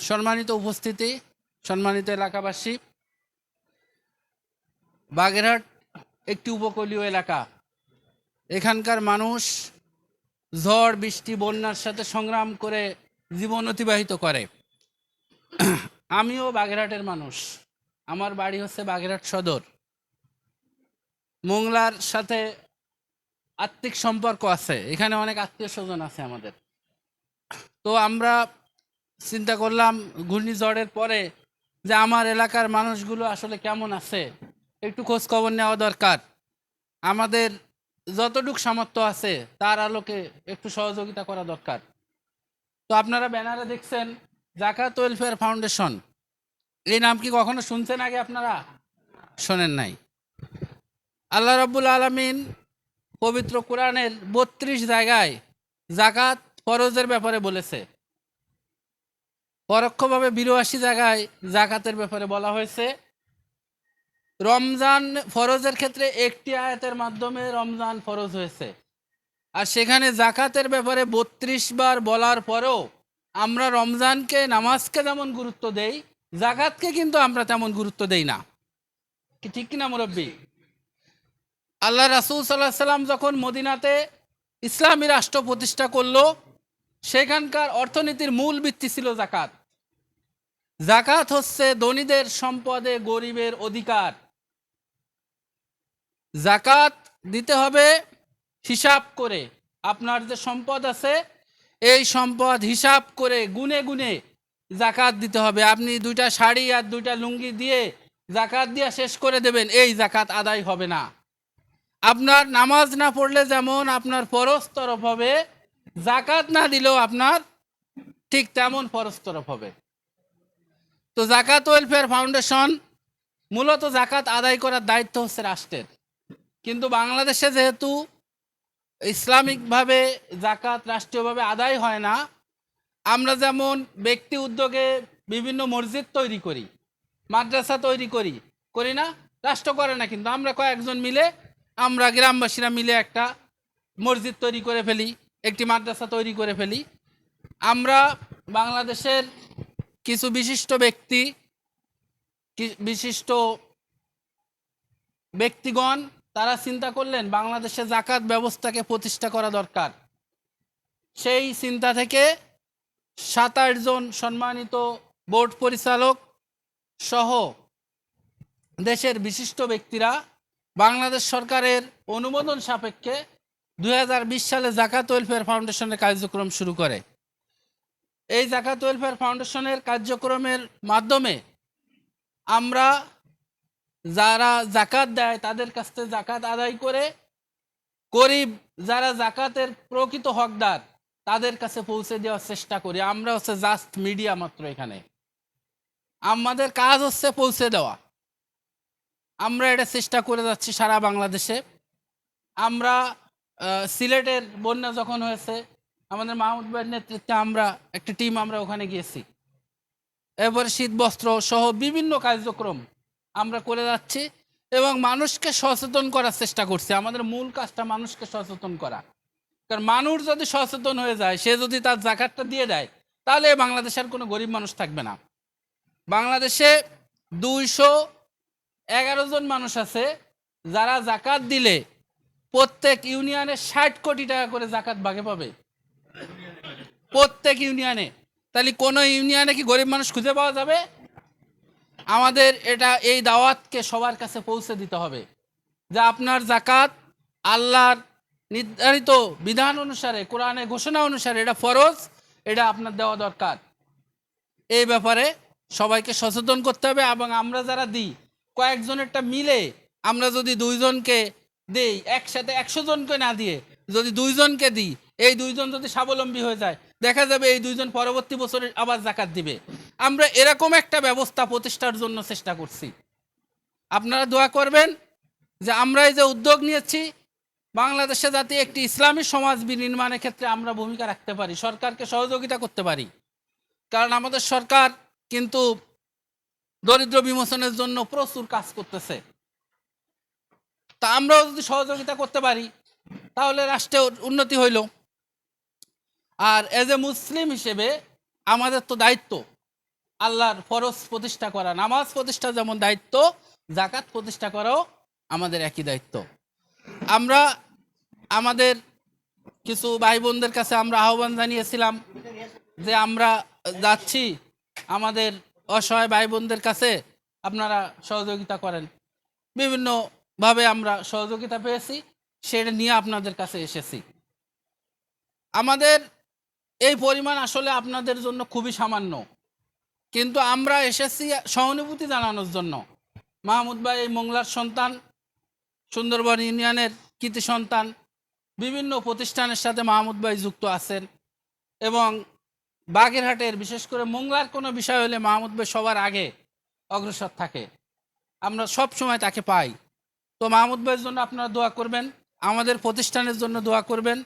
সম্মানিত উপস্থিতি, সম্মানিত এলাকাবাসী। বাগেরহাট একটি উপকূলীয় এলাকা। এখানকার মানুষ ঝড়, বৃষ্টি, বন্যার সাথে সংগ্রাম করে জীবন অতিবাহিত করে। আমিও বাগেরহাটের মানুষ। আমার বাড়ি হচ্ছে বাগেরহাট সদর। মোংলার সাথে আত্মিক সম্পর্ক আছে। এখানে অনেক আত্মীয় স্বজন আছে আমাদের। তো আমরা চিন্তা করলাম ঘূর্ণিঝড়ের পরে যে আমার এলাকার মানুষগুলো আসলে কেমন আছে? একটু খোঁজ খবর নেওয়া দরকার। আমাদের যতটুক সামর্থ্য আছে, তার আলোকে একটু সহযোগিতা করা দরকার। তো আপনারা ব্যানারে দেখছেন জাকাত ওয়েলফেয়ার ফাউন্ডেশন। এই নাম কি কখনো শুনছেন আগে আপনারা? শোনেন নাই। আল্লাহ রাব্বুল আলমিন পবিত্র কোরআনের বত্রিশ জায়গায় জাকাত ফরজের ব্যাপারে বলেছে। পরোক্ষভাবে বিরাশি জায়গায় জাকাতের ব্যাপারে বলা হয়েছে। রমজান ফরজের ক্ষেত্রে একটি আয়াতের মাধ্যমে রমজান ফরজ হয়েছে। আর সেখানে জাকাতের ব্যাপারে বত্রিশ বার বলার পরেও আমরা রমজানকে, নামাজকে যেমন গুরুত্ব দেই, জাকাতকে কিন্তু আমরা তেমন গুরুত্ব দেই না। ঠিক কিনা, মুরব্বী? আল্লাহ রাসুল সাল্লাহ সাল্লাম যখন মদিনাতে ইসলামী রাষ্ট্র প্রতিষ্ঠা করল, সেখানকার অর্থনীতির মূল ভিত্তি ছিল জাকাত। জাকাত হচ্ছে ধনীদের সম্পদে গরিবের অধিকার। জাকাত দিতে হবে হিসাব করে। আপনার যে সম্পদ আছে, এই সম্পদ হিসাব করে গুনে গুনে জাকাত দিতে হবে। আপনি দুইটা শাড়ি আর দুইটা লুঙ্গি দিয়ে জাকাত দিয়ে শেষ করে দেবেন, এই জাকাত আদায় হবে না। আপনার নামাজ না পড়লে যেমন আপনার ফরজ তরফ হবে জাকাত না দিলেও আপনার ঠিক তেমন ফরজ তরফ হবে। তো জাকাত ওয়েলফেয়ার ফাউন্ডেশন মূলত জাকাত আদায় করার দায়িত্ব হচ্ছে রাষ্ট্রের। কিন্তু বাংলাদেশে যেহেতু ইসলামিকভাবে জাকাত রাষ্ট্রীয়ভাবে আদায় হয় না, আমরা যেমন ব্যক্তি উদ্যোগে বিভিন্ন মসজিদ তৈরি করি, মাদ্রাসা তৈরি করি করি না? রাষ্ট্র করে না, কিন্তু আমরা কয়েকজন মিলে, আমরা গ্রামবাসীরা মিলে একটা মসজিদ তৈরি করে ফেলি, একটি মাদ্রাসা তৈরি করে ফেলি। আমরা বাংলাদেশের কিছু বিশিষ্ট ব্যক্তি বিশিষ্ট ব্যক্তিগণ, তারা চিন্তা করলেন বাংলাদেশে জাকাত ব্যবস্থাকে প্রতিষ্ঠা করা দরকার। সেই চিন্তা থেকে সাত জন সম্মানিত বোর্ড পরিচালক সহ দেশের বিশিষ্ট ব্যক্তিরা বাংলাদেশ সরকারের অনুমোদন সাপেক্ষে দু হাজার বিশ সালে জাকাত ওয়েলফেয়ার ফাউন্ডেশনের কার্যক্রম শুরু করে। এই জাকাত ওয়েলফেয়ার ফাউন্ডেশনের কার্যক্রমের মাধ্যমে আমরা যারা জাকাত দেয়, তাদের কাছ থেকে জাকাত আদায় করে গরিব যারা জাকাতের প্রকৃত হকদার, তাদের কাছে পৌঁছে দেওয়ার চেষ্টা করি। আমরা হচ্ছে জাস্ট মিডিয়া মাত্র এখানে। আমাদের কাজ হচ্ছে পৌঁছে দেওয়া। আমরা এটা চেষ্টা করে যাচ্ছি সারা বাংলাদেশে। আমরা সিলেটের বন্যা যখন হয়েছে আমাদের মাহমুদ ভাইয়ের নেতৃত্বে আমরা, একটা টিম আমরা ওখানে গিয়েছি। এরপরে শীত, বস্ত্র সহ বিভিন্ন কার্যক্রম আমরা করে যাচ্ছি এবং মানুষকে সচেতন করার চেষ্টা করছি। আমাদের মূল কাজটা মানুষকে সচেতন করা। কারণ মানুষ যদি সচেতন হয়ে যায়, সে যদি তার জাকাতটা দিয়ে দেয়, তাহলে বাংলাদেশের কোনো গরিব মানুষ থাকবে না। বাংলাদেশে দুইশো এগারো জন মানুষ আছে, যারা জাকাত দিলে প্রত্যেক ইউনিয়নে ষাট কোটি টাকা করে জাকাত ভাগে পাবে। প্রত্যেক ইউনিয়নে। তাহলে কোনো ইউনিয়নে কি গরিব মানুষ খুঁজে পাওয়া যাবে? আমাদের এটা, এই দাওয়াতকে সবার কাছে পৌঁছে দিতে হবে। যে আপনার জাকাত আল্লাহর নির্ধারিত বিধান অনুসারে, কোরআনের ঘোষণা অনুসারে এটা ফরজ, এটা আপনার দেওয়া দরকার। এই ব্যাপারে সবাইকে সচেতন করতে হবে এবং আমরা যারা দিই, কয়েকজনেরটা মিলে আমরা যদি দুইজনকে দেই, একসাথে একশো জনকে না দিয়ে যদি দুইজনকে দিই, এই দুইজন যদি স্বাবলম্বী হয়ে যায় দেখা যাবে এই দুইজন পরবর্তী বছরে আবার জাকাত দিবে। আমরা এরকম একটা ব্যবস্থা প্রতিষ্ঠার জন্য চেষ্টা করছি। আপনারা দোয়া করবেন যে আমরা এই যে উদ্যোগ নিয়েছি, বাংলাদেশে যাতে একটি ইসলামী সমাজ বিনির্মাণের ক্ষেত্রে আমরা ভূমিকা রাখতে পারি, সরকারকে সহযোগিতা করতে পারি। কারণ আমাদের সরকার কিন্তু দরিদ্র বিমোচনের জন্য প্রচুর কাজ করতেছে। তা আমরাও যদি সহযোগিতা করতে পারি, তাহলে রাষ্ট্রের উন্নতি হইল। আর এজ এ মুসলিম হিসেবে আমাদের তো দায়িত্ব আল্লাহর ফরজ প্রতিষ্ঠা করা, নামাজ প্রতিষ্ঠা যেমন দায়িত্ব জাকাত প্রতিষ্ঠা করাও আমাদের একই দায়িত্ব। আমরা আমাদের কিছু ভাই বোনদের কাছে আমরা আহ্বান জানিয়েছিলাম যে আমরা যাচ্ছি আমাদের অসহায় ভাই বোনদের কাছে, আপনারা সহযোগিতা করেন। বিভিন্নভাবে আমরা সহযোগিতা পেয়েছি, সেটা নিয়ে আপনাদের কাছে এসেছি। আমাদের এই পরিমাণ আসলে আপনাদের জন্য খুবই সামান্য। কিন্তু আমরা এসেছি সহানুভূতি জানানোর জন্য। মাহমুদ ভাই, এই মোংলার সন্তান, সুন্দরবন ইউনিয়নের কৃতি সন্তান, বিভিন্ন প্রতিষ্ঠানের সাথে মাহমুদ ভাই যুক্ত আছেন এবং বাগেরহাটের, বিশেষ করে মোংলার কোনো বিষয় হলে মাহমুদ ভাই সবার আগে অগ্রসর থাকে। আমরা সব সময় তাকে পাই। তো মাহমুদ ভাইয়ের জন্য আপনারা দোয়া করবেন, আমাদের প্রতিষ্ঠানের জন্য দোয়া করবেন।